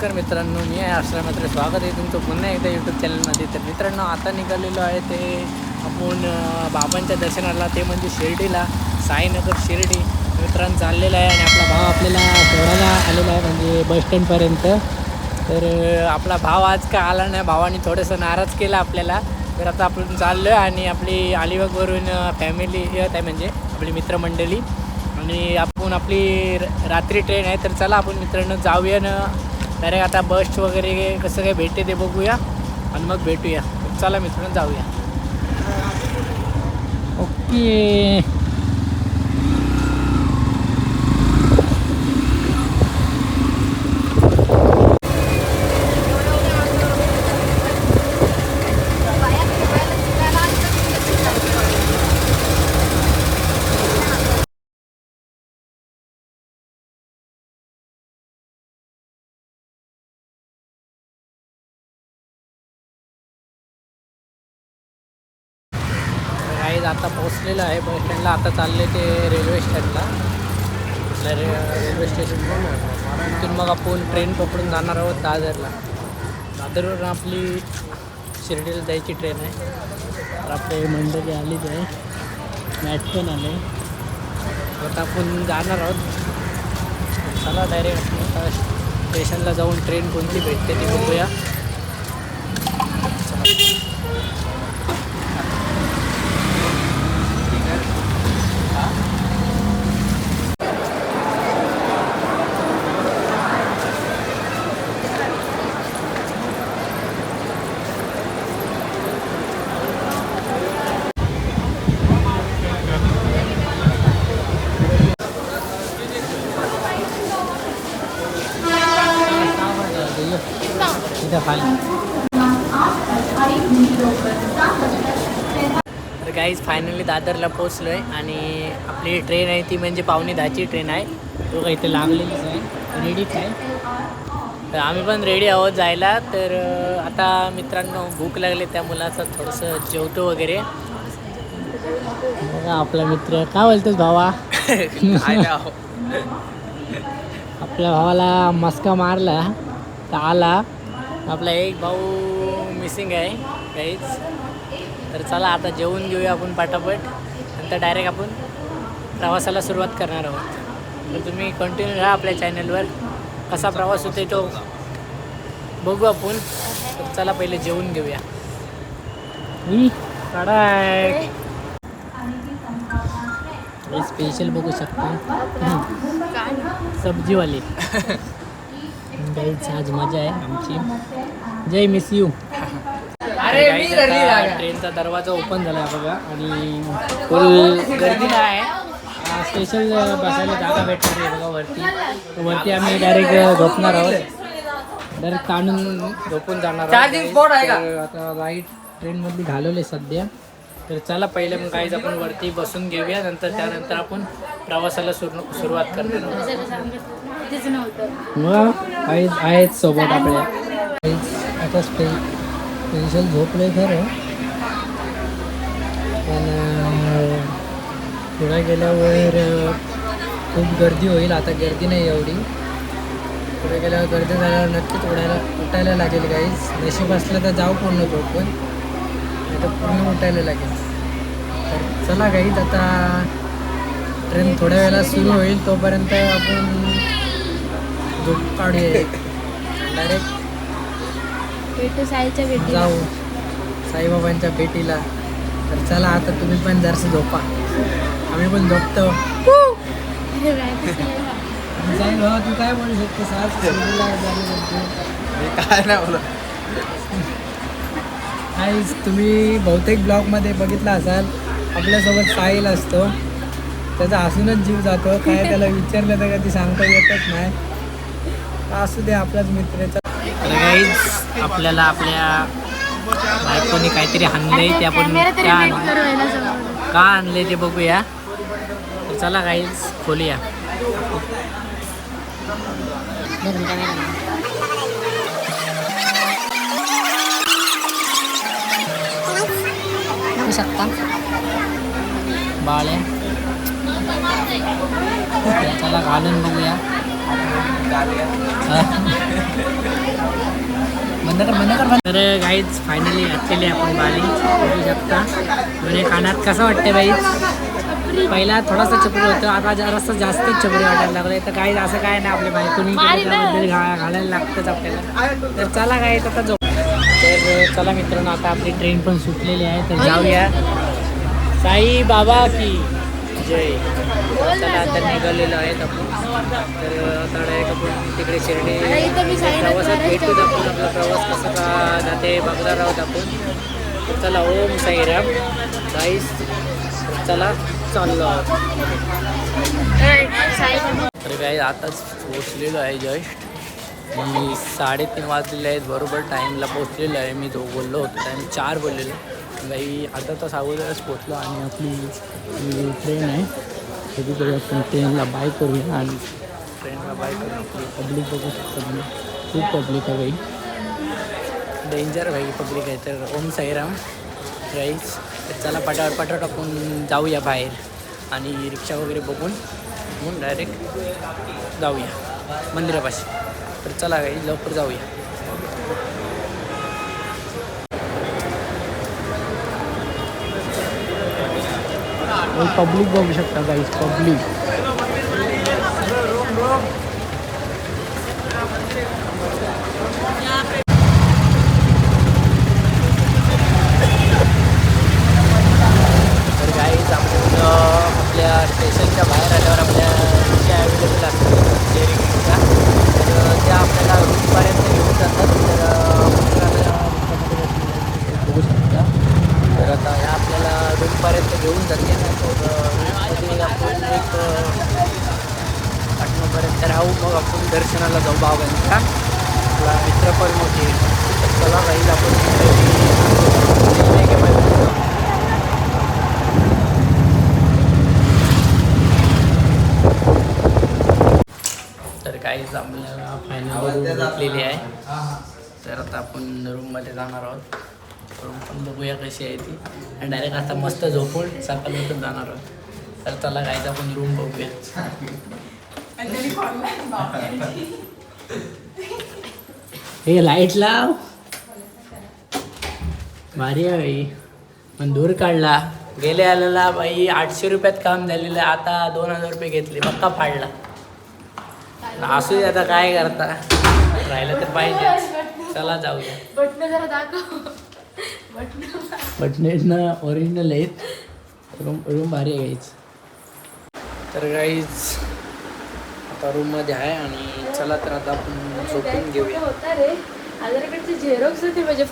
नमस्कार मित्रांनो मी आहे आश्रम मात्र स्वागत आहे तुमचं पुन्हा एकदा यूट्यूब चॅनलमध्ये तर मित्रांनो आता निघालेलो आहे ते आपण बाबांच्या दर्शनाला ते म्हणजे शिर्डीला साईनगर शिर्डी. मित्रांनो चाललेलं आहे आणि आपला भाव आपल्याला सोडायला आलेला आहे म्हणजे बस स्टँडपर्यंत तर आपला भाव आज का आला नाही भावाने थोडंसं नाराज केला आपल्याला. तर आता आपण चाललो आहे आणि आपली अलिबागवरून फॅमिली येत आहे म्हणजे आपली मित्रमंडळी. आणि आपण आपली रात्री ट्रेन आहे तर चला आपण मित्रांनो जाऊया ना. डायरेक्ट आता बस वगैरे कसं काय भेटते ते बघूया आणि मग भेटूया. चला मित्रांनो जाऊया. ओके. आता पोहोचलेलं आहे बस स्टँडला आता चालले ते रेल्वे स्टँडला रे रेल्वे स्टेशन तिथून मग आपण ट्रेन पकडून जाणार आहोत दादरला. दादरवरून आपली शिर्डीला जायची ट्रेन आहे. तर आपले मंडळी आलीच आहे. मॅट पण आले. आता आपण जाणार आहोत. चला डायरेक्ट आता स्टेशनला जाऊन ट्रेन कोणती भेटते ती बघूया. इथं खाली तर काहीच फायनली दादरला पोचलो आहे आणि आपली ट्रेन आहे ती म्हणजे पावणे दहाची ट्रेन आहे. तो काही इथे लागलेलीच आहे. रेडीच आहे तर आम्ही पण रेडी आहोत जायला. तर आता मित्रांनो भूक लागली त्या मुलाचं थोडंसं जेवतो वगैरे. आपला मित्र. काय बोलतोस भावा? आपल्या भावाला मस्का मारला तर आला. आपला एक भाऊ मिसिंग आहे काहीच. तर चला आता जेवून घेऊया आपण पटापट. नंतर डायरेक्ट आपण प्रवासाला सुरुवात करणार आहोत. तर तुम्ही कंटिन्यू राहा आपल्या चॅनलवर कसा प्रवास होते तो बघू आपण. तर चला पहिले जेवून घेऊया. स्पेशल बघू शकता. सब्जीवाली. गाईच आज मजा आहे आमची. Jay miss you. ट्रेनचा दरवाजा ओपन झाला आहे बघा आणि फुल गर्दी नाही. आहे स्पेशल बसायला जागा भेटणार आहे बघा वरती. वरती आम्ही डायरेक्ट झोपणार आहोत. डायरेक्ट काढून झोपून जाणार आहोत. आता लाइट ट्रेनमधली घालवले सध्या. तर चला पहिले मग काहीच आपण वरती बसून घेऊया. नंतर त्यानंतर आपण प्रवासाला सुरू सुरुवात करणार आहोत. मग आईज आहेत सोबत आपल्या आता स्पे स्पेशल झोपलं खरं पण पुढे गेल्यावर खूप गर्दी होईल. आता गर्दी नाही एवढी. पुढे गेल्यावर गर्दी झाल्यावर नक्कीच उडायला उठायला लागेल काहीच नशीब असलं तर जाऊ पूर्ण झोपून पण. तर पूर्ण उठायला लागेल. तर चला काहीच आता ट्रेन थोड्या वेळेला सुरू होईल. तोपर्यंत आपण झोप काढूया डायरेक्ट भेटू साईच्या भेटी जाऊ. साईबाबांच्या भेटीला. तर चला आता तुम्ही पण जरासं झोपा. आम्ही पण झोपतो. जाईल तू काय बोलू शकतो. काय नाही आज तुम्ही बहुतेक ब्लॉगमध्ये बघितला असाल आपल्यासोबत साहिल असतो. त्याचा हसूनच जीव जातो. काय त्याला विचारलं तर कधी सांगता येतच नाही. असू दे आपलाच मित्राचा काहीच आपल्याला आपल्या बायकोने काहीतरी आणलंय ते आपण त्या का आणले? ते बघूया. तर चला काहीच खोलूया. बघू शकता. बाळ आहे. चला घालून बघूया. बंद कर बंद कर तर गाईज फायनली घातलेली आपण बाली बघू शकता. म्हणजे कानात कसं वाटते बाई? पहिला थोडासा चपरी होतं आता जरासं जास्तच चपरी वाटायला लागलं तर काही असं काय नाही आपल्या बायकोनी घालायला लागतंच आपल्याला. तर चला काय आता झोप. तर चला मित्रांनो आता आपली ट्रेन पण सुटलेली आहे. तर जाऊया. साई बाबा की. जय चला आता निघालेलो आहेत आपण. तर आता direct आपण तिकडे शिर्डी प्रवासात भेटूच आपण. आपला प्रवास कसा का जाते बघणार आहोत आपण. चला ओम साईराम गाईस चला चाललो आहोत. तर काही आताच पोचलेलो आहे जस्ट. मी साडेतीन वाजलेले आहेत बरोबर टाईमला पोचलेलो आहे. मी जो बोललो होतो टाईम चार बोललेलो. नाही आता तर अगोदरच पोचलो आणि आपली ट्रेन आहे कधीतरी आपण ट्रेनला बाय करूया आणि ट्रेनला बाय करून आपली पब्लिक बघू शकतो तुम्ही खूप पब्लिक आहे भाई. डेंजर भाई पब्लिक आहे तर. ओम साईराम. राईस चला पटावर पटावर आपण जाऊया बाहेर आणि रिक्षा वगैरे बघून मग डायरेक्ट जाऊया मंदिरापाशी. तर चला काही लवकर जाऊया. पब्लिक बघू शकता गाईज पब्लिक तर गाईज आपण आपल्या स्टेशनच्या बाहेर आल्यावर आपल्या रिक्षा अवेलेबल असतात शेअरिंग रिक्षा तर अ, त्या आपल्याला रूमपर्यंत घेऊन जातात तर अ, आपल्याला रिक्षामध्ये बघू शकता तर आता ह्या आपल्याला रूमपर्यंत घेऊन जाते ना तर अ, रूममध्ये आपण आठवपर्यंत राहू. मग आपण दर्शनाला जाऊ बाबांच्या. आपला मित्र पण मोठे चला जाईल आपण तर काहीच आपल्याला फायनल रूम घेतलेली आहे. तर आता आपण रूममध्ये जाणार आहोत. रूम पण बघूया कशी आहे ती. आणि डायरेक्ट आता मस्त झोपून सकाळी उठून जाणार आहोत. तर चला काहीच आपण रूम बघूया हे लाइट लाव. भारी आहे बाई. पण दूर काढला. गेले आलेला बाई आठशे रुपयात काम झालेलं. आता दोन हजार रुपये घेतले. पक्का फाडला. असू दे आता काय करता. राहिलं तर पाहिजे चला जाऊया. बटन ओरिजिनल आहेत रूम रूम भारी आहे गाईज तर गाईज आता रूममध्ये आहे आणि चला तर आता आपण झोपून घेऊया. होता रे. झेरॉक्स होते म्हणजे